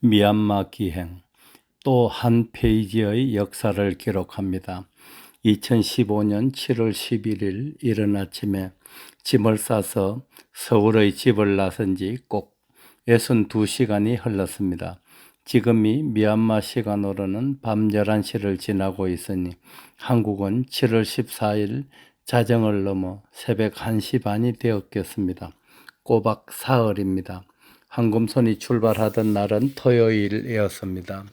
미얀마 기행 또 한 페이지의 역사를 기록합니다. 2015년 7월 11일 이른 아침에 짐을 싸서 서울의 집을 나선 지꼭 62시간이 흘렀습니다. 지금이 미얀마 시간으로는 밤 11시를 지나고 있으니 한국은 7월 14일 자정을 넘어 새벽 1시 반이 되었겠습니다. 꼬박 사흘입니다. 황금손이 출발하던 날은 토요일이었습니다.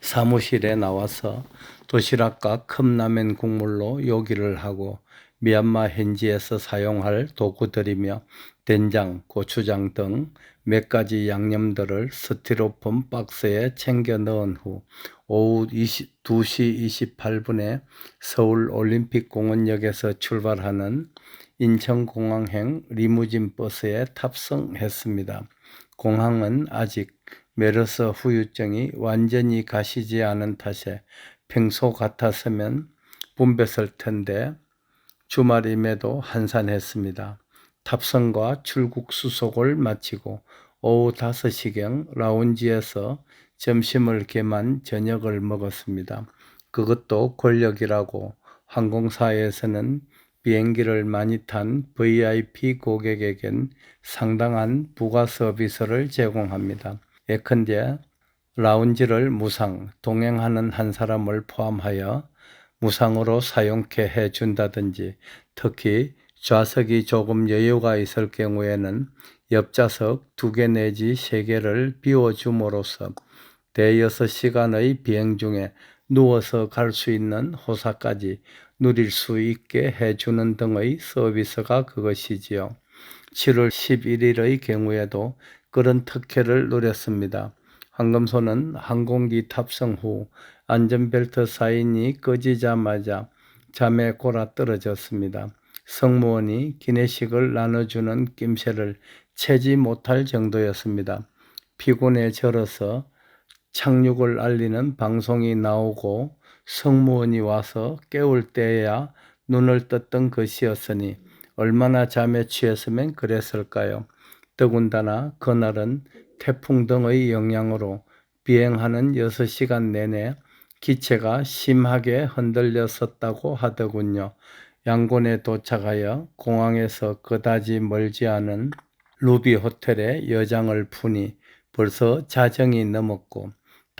사무실에 나와서 도시락과 컵라면 국물로 요기를 하고 미얀마 현지에서 사용할 도구들이며 된장, 고추장 등 몇 가지 양념들을 스티로폼 박스에 챙겨 넣은 후 오후 20, 2시 28분에 서울 올림픽공원역에서 출발하는 인천공항행 리무진 버스에 탑승했습니다. 공항은 아직 메르스 후유증이 완전히 가시지 않은 탓에 평소 같았으면 붐볐을 텐데 주말임에도 한산했습니다. 탑승과 출국 수속을 마치고 오후 5시경 라운지에서 점심을 겸한 저녁을 먹었습니다. 그것도 권력이라고 항공사에서는 비행기를 많이 탄 VIP 고객에겐 상당한 부가 서비스를 제공합니다. 예컨대 라운지를 무상, 동행하는 한 사람을 포함하여 무상으로 사용케 해 준다든지 특히 좌석이 조금 여유가 있을 경우에는 옆좌석 두 개 내지 세 개를 비워줌으로써 대여섯 시간의 비행 중에 누워서 갈 수 있는 호사까지 누릴 수 있게 해주는 등의 서비스가 그것이지요. 7월 11일의 경우에도 그런 특혜를 누렸습니다. 황금소는 항공기 탑승 후 안전벨트 사인이 꺼지자마자 잠에 골아 떨어졌습니다. 승무원이 기내식을 나눠주는 낌새를 채지 못할 정도였습니다. 피곤에 절어서 착륙을 알리는 방송이 나오고 승무원이 와서 깨울 때에야 눈을 떴던 것이었으니 얼마나 잠에 취했으면 그랬을까요? 더군다나 그날은 태풍 등의 영향으로 비행하는 6시간 내내 기체가 심하게 흔들렸었다고 하더군요. 양곤에 도착하여 공항에서 그다지 멀지 않은 루비 호텔에 여장을 푸니 벌써 자정이 넘었고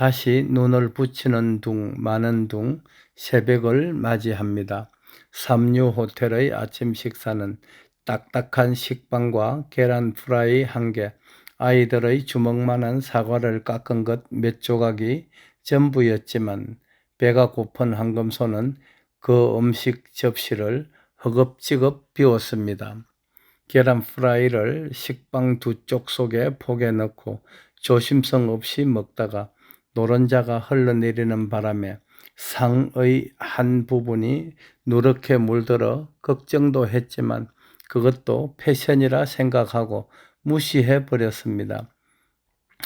다시 눈을 붙이는 둥 마는 둥 새벽을 맞이합니다. 삼류 호텔의 아침 식사는 딱딱한 식빵과 계란 프라이 한 개, 아이들의 주먹만한 사과를 깎은 것 몇 조각이 전부였지만 배가 고픈 황금소는 그 음식 접시를 허겁지겁 비웠습니다. 계란 프라이를 식빵 두 쪽 속에 포개 넣고 조심성 없이 먹다가 노른자가 흘러내리는 바람에 상의 한 부분이 누렇게 물들어 걱정도 했지만 그것도 패션이라 생각하고 무시해 버렸습니다.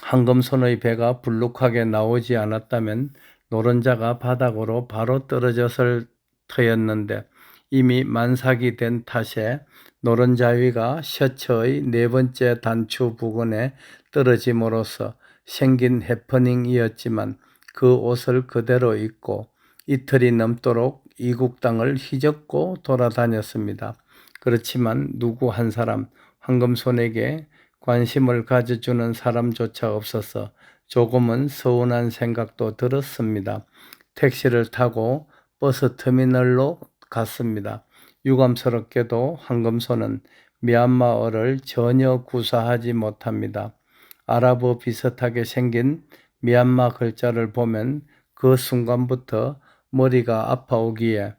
황금손의 배가 불룩하게 나오지 않았다면 노른자가 바닥으로 바로 떨어졌을 터였는데 이미 만삭이 된 탓에 노른자 위가 셔츠의 네 번째 단추 부근에 떨어짐으로써 생긴 해퍼닝이었지만 그 옷을 그대로 입고 이틀이 넘도록 이국 땅을 휘젓고 돌아다녔습니다. 그렇지만 누구 한 사람 황금손에게 관심을 가져주는 사람조차 없어서 조금은 서운한 생각도 들었습니다. 택시를 타고 버스 터미널로 갔습니다. 유감스럽게도 황금손은 미얀마어를 전혀 구사하지 못합니다. 아랍어 비슷하게 생긴 미얀마 글자를 보면 그 순간부터 머리가 아파오기에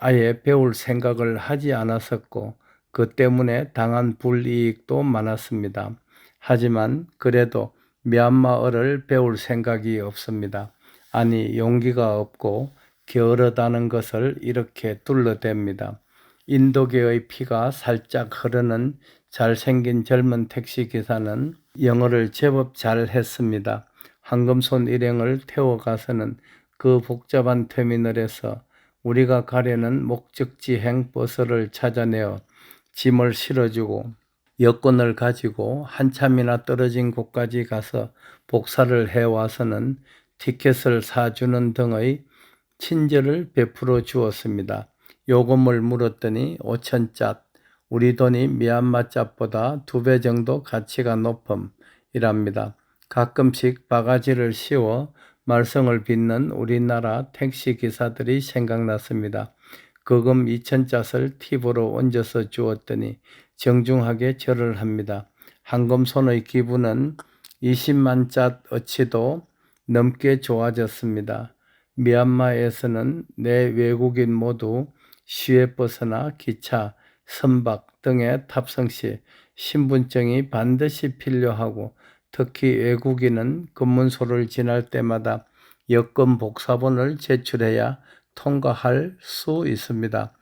아예 배울 생각을 하지 않았었고 그 때문에 당한 불이익도 많았습니다. 하지만 그래도 미얀마어를 배울 생각이 없습니다. 아니 용기가 없고 게으르다는 것을 이렇게 둘러댑니다. 인도계의 피가 살짝 흐르는 잘생긴 젊은 택시 기사는 영어를 제법 잘 했습니다. 황금손 일행을 태워가서는 그 복잡한 터미널에서 우리가 가려는 목적지행 버스를 찾아내어 짐을 실어주고 여권을 가지고 한참이나 떨어진 곳까지 가서 복사를 해와서는 티켓을 사주는 등의 친절을 베풀어 주었습니다. 요금을 물었더니 5천짜, 우리 돈이 미얀마 짭보다 두 배 정도 가치가 높음이랍니다. 가끔씩 바가지를 씌워 말썽을 빚는 우리나라 택시 기사들이 생각났습니다. 거금 2천짜를 팁으로 얹어서 주었더니 정중하게 절을 합니다. 한금손의 기분은 20만 짜 어치도 넘게 좋아졌습니다. 미얀마에서는 내 외국인 모두 시외버스나 기차, 선박 등에 탑승 시 신분증이 반드시 필요하고 특히 외국인은 검문소를 지날 때마다 여권 복사본을 제출해야 통과할 수 있습니다.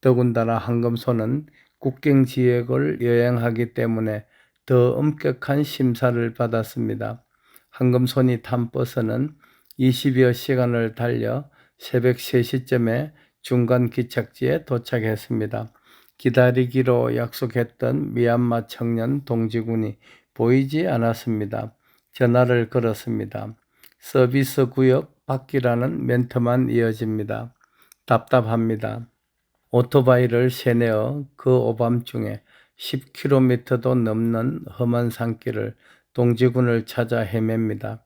더군다나 한금소는 국경 지역을 여행하기 때문에 더 엄격한 심사를 받았습니다. 한금손이 탄 버스는 20여 시간을 달려 새벽 3시쯤에 중간 기착지에 도착했습니다. 기다리기로 약속했던 미얀마 청년 동지군이 보이지 않았습니다. 전화를 걸었습니다. 서비스 구역 밖이라는 멘트만 이어집니다. 답답합니다. 오토바이를 세내어 그 오밤중에 10km도 넘는 험한 산길을 동지군을 찾아 헤맵니다.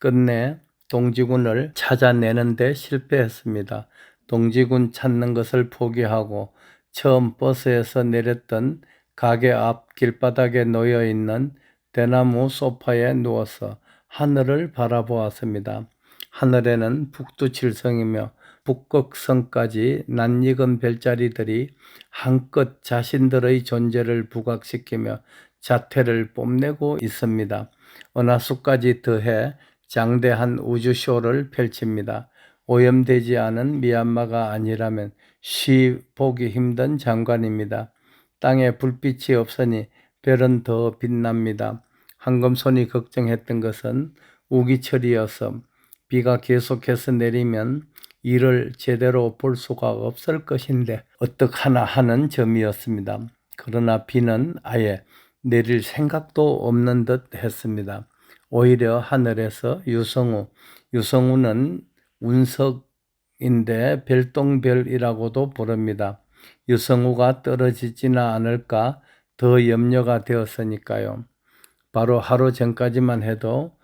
끝내 동지군을 찾아내는데 실패했습니다. 동지군 찾는 것을 포기하고 처음 버스에서 내렸던 가게 앞 길바닥에 놓여 있는 대나무 소파에 누워서 하늘을 바라보았습니다. 하늘에는 북두칠성이며 북극성까지 낯익은 별자리들이 한껏 자신들의 존재를 부각시키며 자태를 뽐내고 있습니다. 은하수까지 더해 장대한 우주쇼를 펼칩니다. 오염되지 않은 미얀마가 아니라면 쉬 보기 힘든 장관입니다. 땅에 불빛이 없으니 별은 더 빛납니다. 한금손이 걱정했던 것은 우기철이어서 비가 계속해서 내리면 이를 제대로 볼 수가 없을 것인데 어떡하나 하는 점이었습니다. 그러나 비는 아예 내릴 생각도 없는 듯 했습니다. 오히려 하늘에서 유성우, 유성우는 운석 인데 별똥별이라고도 부릅니다. 유성우가 떨어지지는 않을까 더 염려가 되었으니까요. 바로 하루 전까지만 해도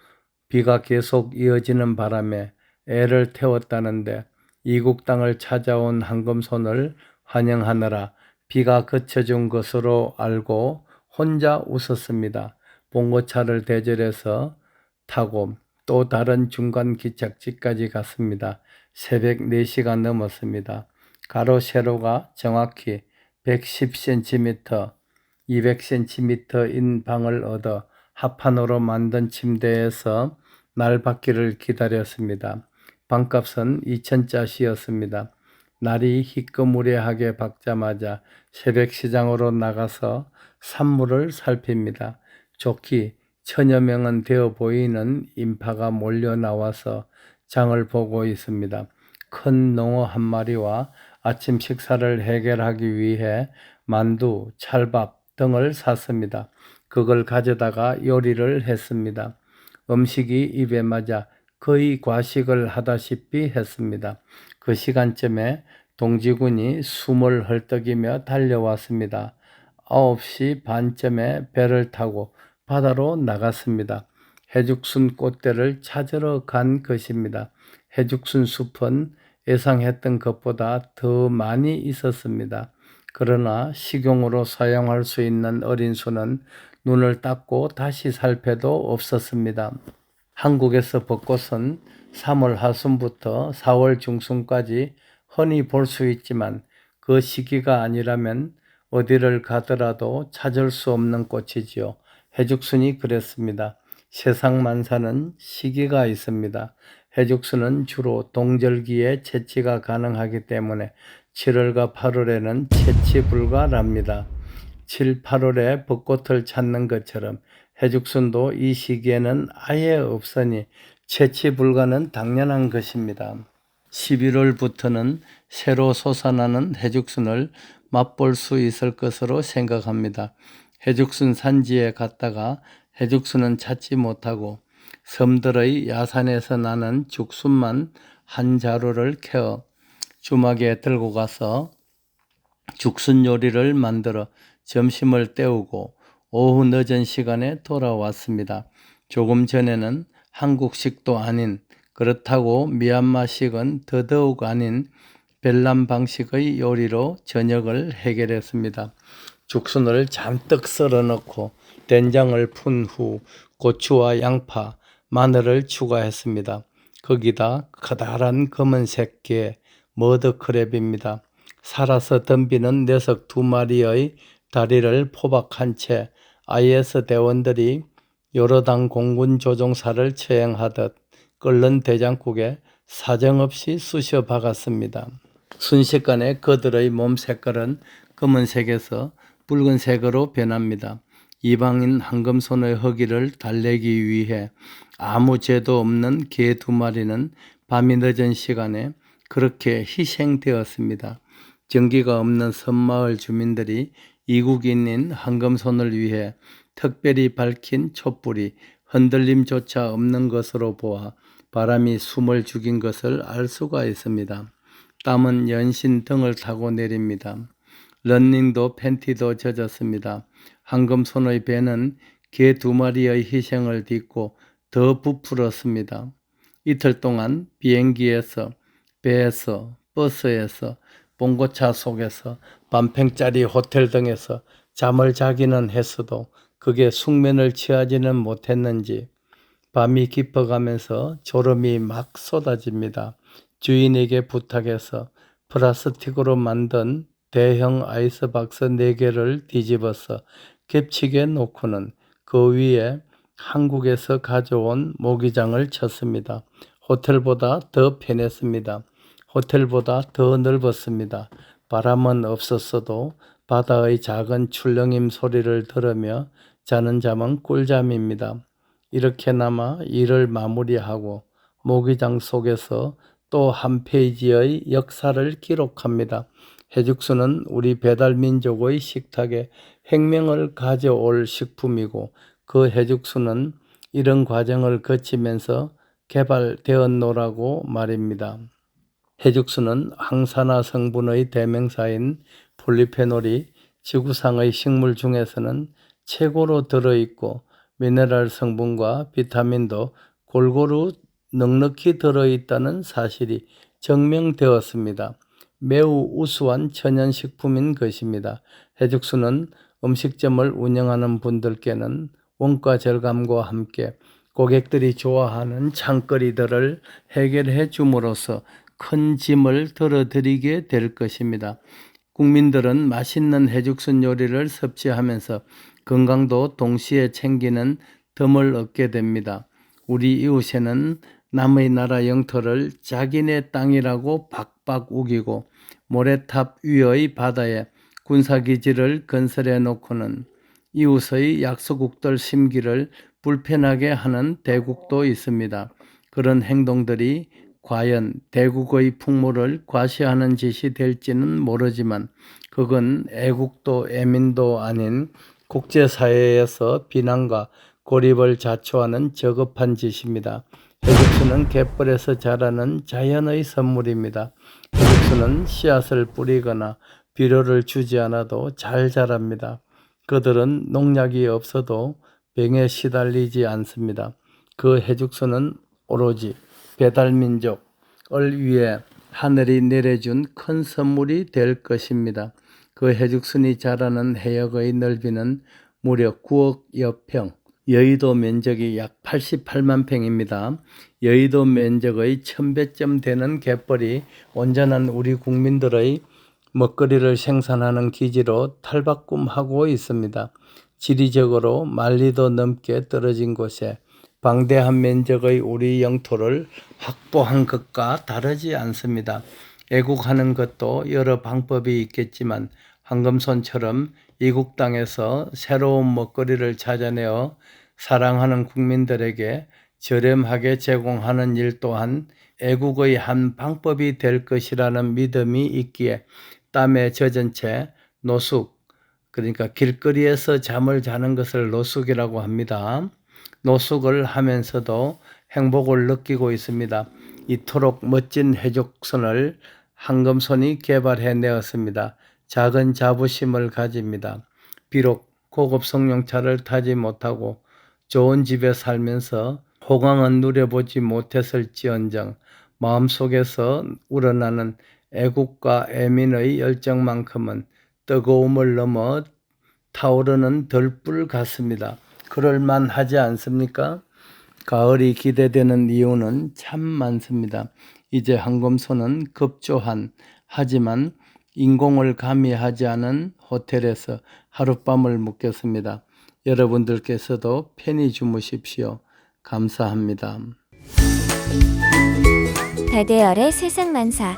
비가 계속 이어지는 바람에 애를 태웠다는데 이국 땅을 찾아온 한금손을 환영하느라 비가 그쳐준 것으로 알고 혼자 웃었습니다. 봉고차를 대절해서 타고 또 다른 중간 기착지까지 갔습니다. 새벽 4시가 넘었습니다. 가로 세로가 정확히 110cm, 200cm인 방을 얻어 합판으로 만든 침대에서 날 받기를 기다렸습니다. 방값은 2천짜시였습니다. 날이 희끄무레하게 밝자마자 새벽 시장으로 나가서 산물을 살핍니다. 좋기 천여 명은 되어 보이는 인파가 몰려 나와서 장을 보고 있습니다. 큰 농어 한 마리와 아침 식사를 해결하기 위해 만두, 찰밥 등을 샀습니다. 그걸 가져다가 요리를 했습니다. 음식이 입에 맞아 거의 과식을 하다시피 했습니다. 그 시간쯤에 동지군이 숨을 헐떡이며 달려왔습니다. 9시 반쯤에 배를 타고 바다로 나갔습니다. 해죽순 꽃대를 찾으러 간 것입니다. 해죽순 숲은 예상했던 것보다 더 많이 있었습니다. 그러나 식용으로 사용할 수 있는 어린 수는 눈을 닦고 다시 살펴도 없었습니다. 한국에서 벚꽃은 3월 하순부터 4월 중순까지 흔히 볼 수 있지만 그 시기가 아니라면 어디를 가더라도 찾을 수 없는 꽃이지요. 해죽순이 그랬습니다. 세상 만사는 시기가 있습니다. 해죽순은 주로 동절기에 채취가 가능하기 때문에 7월과 8월에는 채취 불가랍니다. 7, 8월에 벚꽃을 찾는 것처럼 해죽순도 이 시기에는 아예 없으니 채취 불가는 당연한 것입니다. 11월부터는 새로 솟아나는 해죽순을 맛볼 수 있을 것으로 생각합니다. 해죽순 산지에 갔다가 해죽순은 찾지 못하고 섬들의 야산에서 나는 죽순만 한 자루를 캐어 주막에 들고 가서 죽순 요리를 만들어 점심을 때우고 오후 늦은 시간에 돌아왔습니다. 조금 전에는 한국식도 아닌 그렇다고 미얀마식은 더더욱 아닌 벨람 방식의 요리로 저녁을 해결했습니다. 죽순을 잔뜩 썰어 넣고 된장을 푼 후 고추와 양파, 마늘을 추가했습니다. 거기다 커다란 검은색 게 머드크랩입니다. 살아서 덤비는 녀석 두 마리의 다리를 포박한 채 IS 대원들이 요르단 공군 조종사를 처형하듯 끓는 대장국에 사정없이 쑤셔 박았습니다. 순식간에 그들의 몸 색깔은 검은색에서 붉은색으로 변합니다. 이방인 황금손의 허기를 달래기 위해 아무 죄도 없는 개 두 마리는 밤이 늦은 시간에 그렇게 희생되었습니다. 전기가 없는 섬마을 주민들이 이국인인 황금손을 위해 특별히 밝힌 촛불이 흔들림조차 없는 것으로 보아 바람이 숨을 죽인 것을 알 수가 있습니다. 땀은 연신 등을 타고 내립니다. 런닝도 팬티도 젖었습니다. 황금손의 배는 개 두 마리의 희생을 딛고 더 부풀었습니다. 이틀 동안 비행기에서, 배에서, 버스에서, 봉고차 속에서, 밤팽짜리 호텔 등에서 잠을 자기는 했어도 그게 숙면을 취하지는 못했는지 밤이 깊어가면서 졸음이 막 쏟아집니다. 주인에게 부탁해서 플라스틱으로 만든 대형 아이스박스 4개를 뒤집어서 겹치게 놓고는 그 위에 한국에서 가져온 모기장을 쳤습니다. 호텔보다 더 편했습니다. 호텔보다 더 넓었습니다. 바람은 없었어도 바다의 작은 출렁임 소리를 들으며 자는 잠은 꿀잠입니다. 이렇게나마 일을 마무리하고 모기장 속에서 또 한 페이지의 역사를 기록합니다. 해죽수는 우리 배달민족의 식탁에 혁명을 가져올 식품이고 그 해죽수는 이런 과정을 거치면서 개발되었노라고 말입니다. 해죽수는 항산화 성분의 대명사인 폴리페놀이 지구상의 식물 중에서는 최고로 들어있고 미네랄 성분과 비타민도 골고루 넉넉히 들어있다는 사실이 증명되었습니다. 매우 우수한 천연식품인 것입니다. 해죽수는 음식점을 운영하는 분들께는 원가 절감과 함께 고객들이 좋아하는 창거리들을 해결해 줌으로써 큰 짐을 덜어드리게 될 것입니다. 국민들은 맛있는 해죽순 요리를 섭취하면서 건강도 동시에 챙기는 덤을 얻게 됩니다. 우리 이웃에는 남의 나라 영토를 자기네 땅이라고 박박 우기고 모래탑 위의 바다에 군사기지를 건설해 놓고는 이웃의 약소국들 심기를 불편하게 하는 대국도 있습니다. 그런 행동들이 과연 대국의 풍모를 과시하는 짓이 될지는 모르지만 그건 애국도 애민도 아닌 국제사회에서 비난과 고립을 자초하는 저급한 짓입니다. 해죽수는 갯벌에서 자라는 자연의 선물입니다. 해죽수는 씨앗을 뿌리거나 비료를 주지 않아도 잘 자랍니다. 그들은 농약이 없어도 병에 시달리지 않습니다. 그 해죽수는 오로지 배달민족을 위해 하늘이 내려준 큰 선물이 될 것입니다. 그 해죽순이 자라는 해역의 넓이는 무려 9억 여평, 여의도 면적이 약 88만 평입니다. 여의도 면적의 1000배쯤 되는 갯벌이 온전한 우리 국민들의 먹거리를 생산하는 기지로 탈바꿈하고 있습니다. 지리적으로 만리도 넘게 떨어진 곳에 방대한 면적의 우리 영토를 확보한 것과 다르지 않습니다. 애국하는 것도 여러 방법이 있겠지만 황금손처럼 이국 땅에서 새로운 먹거리를 찾아내어 사랑하는 국민들에게 저렴하게 제공하는 일 또한 애국의 한 방법이 될 것이라는 믿음이 있기에 땀에 젖은 채 노숙 그러니까 길거리에서 잠을 자는 것을 노숙이라고 합니다. 노숙을 하면서도 행복을 느끼고 있습니다. 이토록 멋진 해적선을 황금손이 개발해 내었습니다. 작은 자부심을 가집니다. 비록 고급 성룡차를 타지 못하고 좋은 집에 살면서 호강은 누려보지 못했을지언정 마음속에서 우러나는 애국과 애민의 열정만큼은 뜨거움을 넘어 타오르는 들불 같습니다. 그럴만 하지 않습니까? 가을이 기대되는 이유는 참 많습니다. 이제 황금소는 급조한 하지만 인공을 가미하지 않은 호텔에서 하룻밤을 묵겠습니다. 여러분들께서도 편히 주무십시오. 감사합니다. 달대열의 세상 만사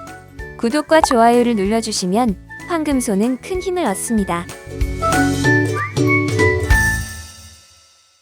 구독과 좋아요를 눌러주시면 황금소는 큰 힘을 얻습니다.